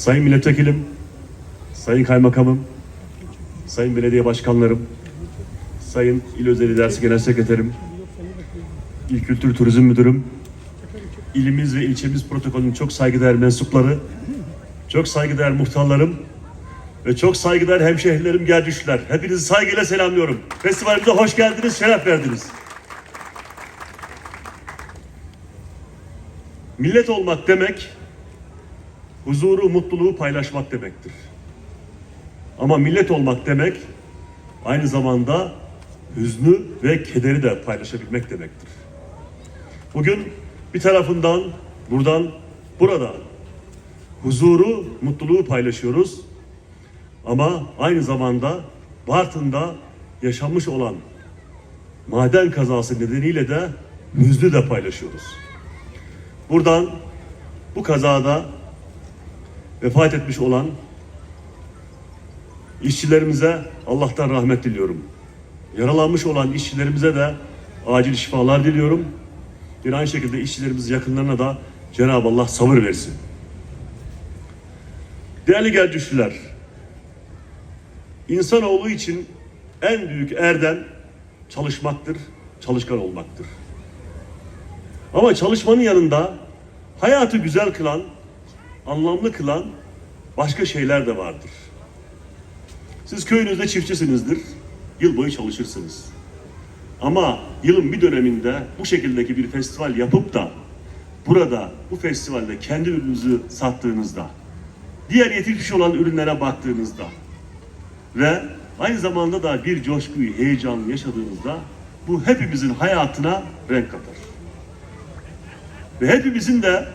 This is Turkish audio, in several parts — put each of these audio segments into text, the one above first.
Sayın Milletvekilim, Sayın Kaymakamım, Sayın Belediye Başkanlarım, Sayın İl Özel İdaresi Genel Sekreterim, İl Kültür Turizm Müdürüm, ilimiz ve ilçemiz protokolünün çok saygıdeğer mensupları, çok saygıdeğer muhtarlarım ve çok saygıdeğer hemşehrilerim, gelmişler. Hepinizi saygıyla selamlıyorum. Festivalimize hoş geldiniz, şeref verdiniz. Millet olmak demek, huzuru, mutluluğu paylaşmak demektir. Ama millet olmak demek, aynı zamanda hüznü ve kederi de paylaşabilmek demektir. Bugün bir tarafından, buradan, burada huzuru, mutluluğu paylaşıyoruz. Ama aynı zamanda Bartın'da yaşanmış olan maden kazası nedeniyle de hüznü de paylaşıyoruz. Buradan bu kazada vefat etmiş olan işçilerimize Allah'tan rahmet diliyorum. Yaralanmış olan işçilerimize de acil şifalar diliyorum. Bir aynı şekilde işçilerimiz yakınlarına da Cenab-ı Allah sabır versin. Değerli gelcüşler, insanoğlu için en büyük erdem çalışmaktır, çalışkan olmaktır. Ama çalışmanın yanında hayatı güzel kılan, anlamlı kılan başka şeyler de vardır. Siz köyünüzde çiftçisinizdir, yıl boyu çalışırsınız. Ama yılın bir döneminde bu şekildeki bir festival yapıp da burada bu festivalde kendi ürününüzü sattığınızda, diğer yetişmiş olan ürünlere baktığınızda ve aynı zamanda da bir coşkuyu, heyecanı yaşadığınızda bu hepimizin hayatına renk katar. Ve hepimizin de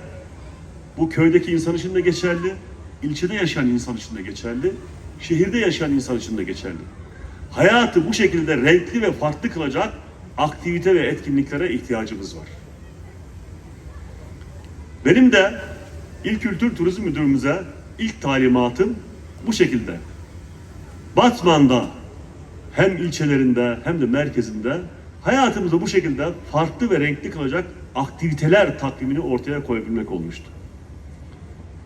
bu köydeki insan için de geçerli, ilçede yaşayan insan için de geçerli, şehirde yaşayan insan için de geçerli. Hayatı bu şekilde renkli ve farklı kılacak aktivite ve etkinliklere ihtiyacımız var. Benim de İl Kültür Turizm Müdürümüze ilk talimatım bu şekilde. Batman'da hem ilçelerinde hem de merkezinde hayatımızı bu şekilde farklı ve renkli kılacak aktiviteler takvimini ortaya koyabilmek olmuştu.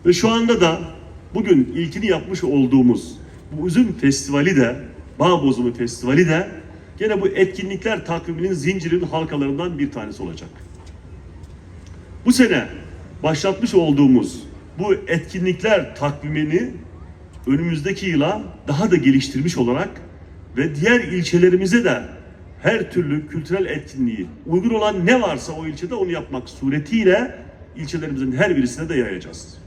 Ve şu anda da bugün ilkini yapmış olduğumuz bu üzüm festivali de, bağ bozumu festivali de gene bu etkinlikler takviminin zincirinin halkalarından bir tanesi olacak. Bu sene başlatmış olduğumuz bu etkinlikler takvimini önümüzdeki yıla daha da geliştirmiş olarak ve diğer ilçelerimize de her türlü kültürel etkinliği uygun olan ne varsa o ilçede onu yapmak suretiyle ilçelerimizin her birisine de yayacağız.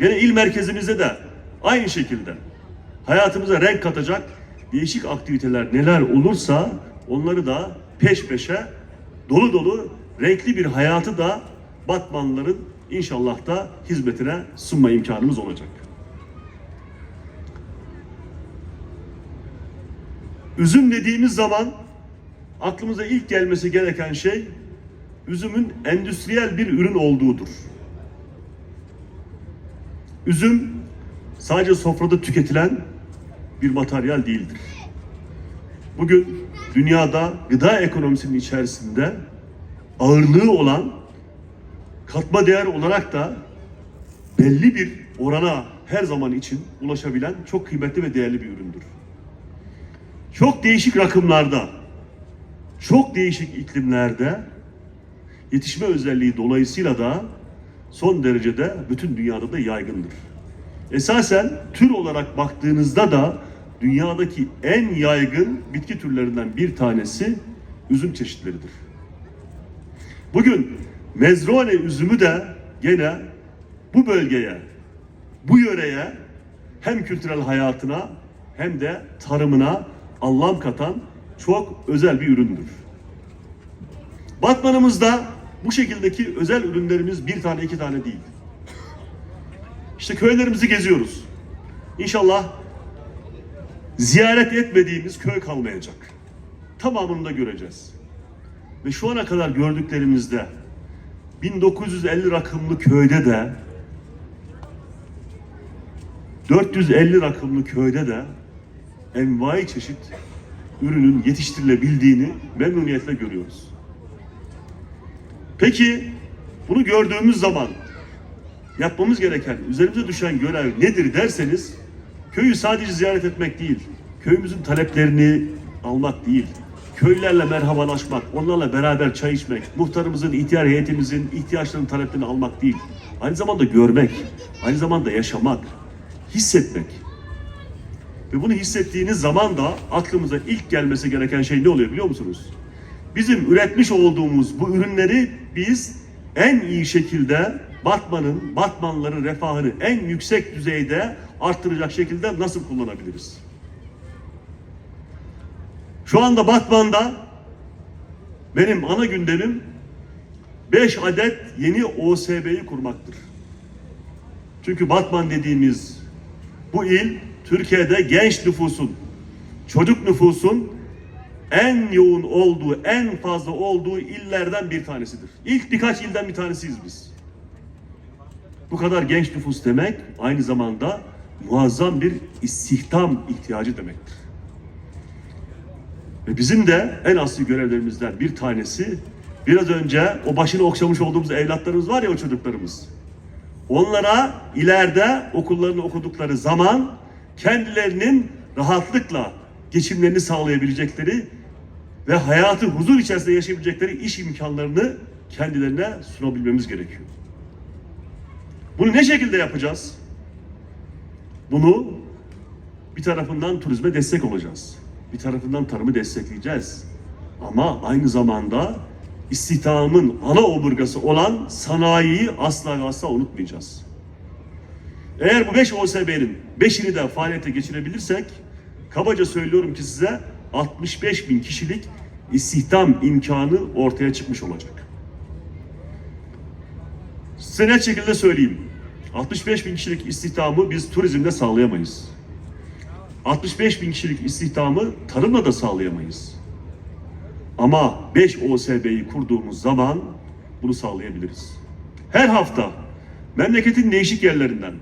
Gene il merkezimizde de aynı şekilde hayatımıza renk katacak değişik aktiviteler neler olursa onları da peş peşe dolu dolu renkli bir hayatı da Batmanlıların inşallah da hizmetine sunma imkanımız olacak. Üzüm dediğimiz zaman aklımıza ilk gelmesi gereken şey üzümün endüstriyel bir ürün olduğudur. Üzüm sadece sofrada tüketilen bir materyal değildir. Bugün dünyada gıda ekonomisinin içerisinde ağırlığı olan katma değer olarak da belli bir orana her zaman için ulaşabilen çok kıymetli ve değerli bir üründür. Çok değişik rakımlarda, çok değişik iklimlerde yetişme özelliği dolayısıyla da son derecede bütün dünyada da yaygındır. Esasen tür olarak baktığınızda da dünyadaki en yaygın bitki türlerinden bir tanesi üzüm çeşitleridir. Bugün mezrone üzümü de gene bu bölgeye, bu yöreye hem kültürel hayatına hem de tarımına anlam katan çok özel bir üründür. Batmanımızda bu şekildeki özel ürünlerimiz bir tane iki tane değil. İşte köylerimizi geziyoruz. İnşallah ziyaret etmediğimiz köy kalmayacak. Tamamını da göreceğiz. Ve şu ana kadar gördüklerimizde 1950 rakımlı köyde de 450 rakımlı köyde de envai çeşit ürünün yetiştirilebildiğini memnuniyetle görüyoruz. Peki bunu gördüğümüz zaman yapmamız gereken, üzerimize düşen görev nedir derseniz, köyü sadece ziyaret etmek değil, köyümüzün taleplerini almak değil, köylülerle merhabalaşmak, onlarla beraber çay içmek, muhtarımızın, ihtiyar heyetimizin ihtiyaçlarını, taleplerini almak değil, aynı zamanda görmek, aynı zamanda yaşamak, hissetmek. Ve bunu hissettiğiniz zaman da aklımıza ilk gelmesi gereken şey ne oluyor biliyor musunuz? Bizim üretmiş olduğumuz bu ürünleri biz en iyi şekilde Batman'ın, Batmanlıların refahını en yüksek düzeyde arttıracak şekilde nasıl kullanabiliriz? Şu anda Batman'da benim ana gündemim 5 adet yeni OSB'yi kurmaktır. Çünkü Batman dediğimiz bu il Türkiye'de genç nüfusun, çocuk nüfusun en yoğun olduğu, en fazla olduğu illerden bir tanesidir. İlk birkaç ilden bir tanesiyiz biz. Bu kadar genç nüfus demek aynı zamanda muazzam bir istihdam ihtiyacı demektir. Ve bizim de en asli görevlerimizden bir tanesi biraz önce o başını okşamış olduğumuz evlatlarımız var ya o çocuklarımız. Onlara ileride okullarını okudukları zaman kendilerinin rahatlıkla geçimlerini sağlayabilecekleri ve hayatı huzur içerisinde yaşayabilecekleri iş imkanlarını kendilerine sunabilmemiz gerekiyor. Bunu ne şekilde yapacağız? Bunu bir tarafından turizme destek olacağız. Bir tarafından tarımı destekleyeceğiz. Ama aynı zamanda istihdamın ana omurgası olan sanayiyi asla ve asla unutmayacağız. Eğer bu 5 OSB'nin 5'ini de faaliyete geçirebilirsek kabaca söylüyorum ki size 65 bin kişilik istihdam imkanı ortaya çıkmış olacak. Size net şekilde söyleyeyim. 65 bin kişilik istihdamı biz turizmde sağlayamayız. 65 bin kişilik istihdamı tarımla da sağlayamayız. Ama 5 OSB'yi kurduğumuz zaman bunu sağlayabiliriz. Her hafta memleketin değişik yerlerinden,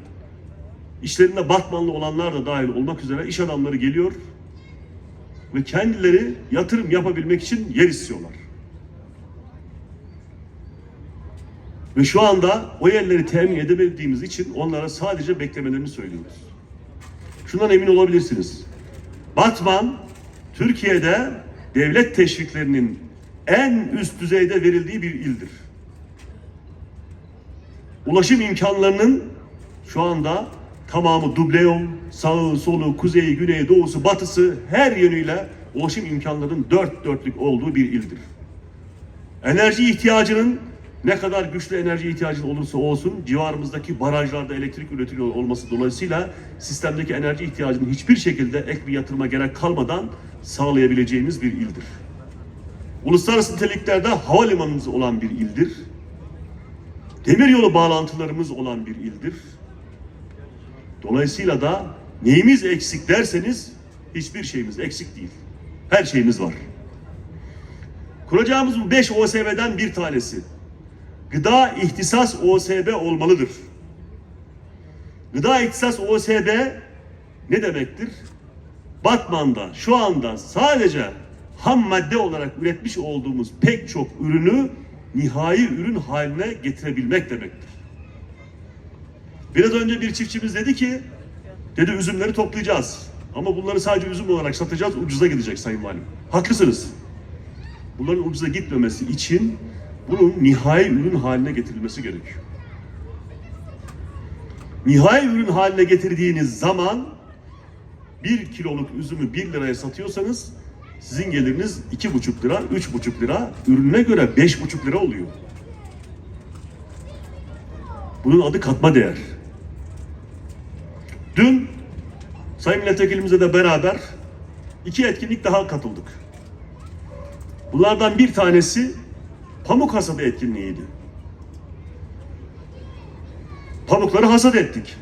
işlerinde Batmanlı olanlar da dahil olmak üzere iş adamları geliyor ve kendileri yatırım yapabilmek için yer istiyorlar. Ve şu anda o yerleri temin edemediğimiz için onlara sadece beklemelerini söylüyoruz. Şundan emin olabilirsiniz. Batman, Türkiye'de devlet teşviklerinin en üst düzeyde verildiği bir ildir. Ulaşım imkanlarının şu anda tamamı duble yol, sağı, solu, kuzeyi, güneyi, doğusu, batısı her yönüyle ulaşım imkanlarının dört dörtlük olduğu bir ildir. Enerji ihtiyacının ne kadar güçlü enerji ihtiyacın olursa olsun civarımızdaki barajlarda elektrik üretiliyor olması dolayısıyla sistemdeki enerji ihtiyacını hiçbir şekilde ek bir yatırıma gerek kalmadan sağlayabileceğimiz bir ildir. Uluslararası niteliklerde havalimanımız olan bir ildir. Demiryolu bağlantılarımız olan bir ildir. Dolayısıyla da neyimiz eksik derseniz hiçbir şeyimiz eksik değil. Her şeyimiz var. Kuracağımız bu 5 OSB'den bir tanesi gıda ihtisas OSB olmalıdır. Gıda ihtisas OSB ne demektir? Batman'da şu anda sadece ham madde olarak üretmiş olduğumuz pek çok ürünü nihai ürün haline getirebilmek demektir. Biraz önce bir çiftçimiz dedi ki, dedi üzümleri toplayacağız. Ama bunları sadece üzüm olarak satacağız, ucuza gidecek Sayın Valim. Haklısınız. Bunların ucuza gitmemesi için bunun nihai ürün haline getirilmesi gerekiyor. Nihai ürün haline getirdiğiniz zaman bir kiloluk üzümü 1 liraya satıyorsanız sizin geliriniz iki buçuk lira, üç buçuk lira, ürüne göre beş buçuk lira oluyor. Bunun adı katma değer. Dün Sayın Milletvekilimizle de beraber iki etkinlik daha katıldık. Bunlardan bir tanesi pamuk hasadı etkinliğiydi. Pamukları hasat ettik.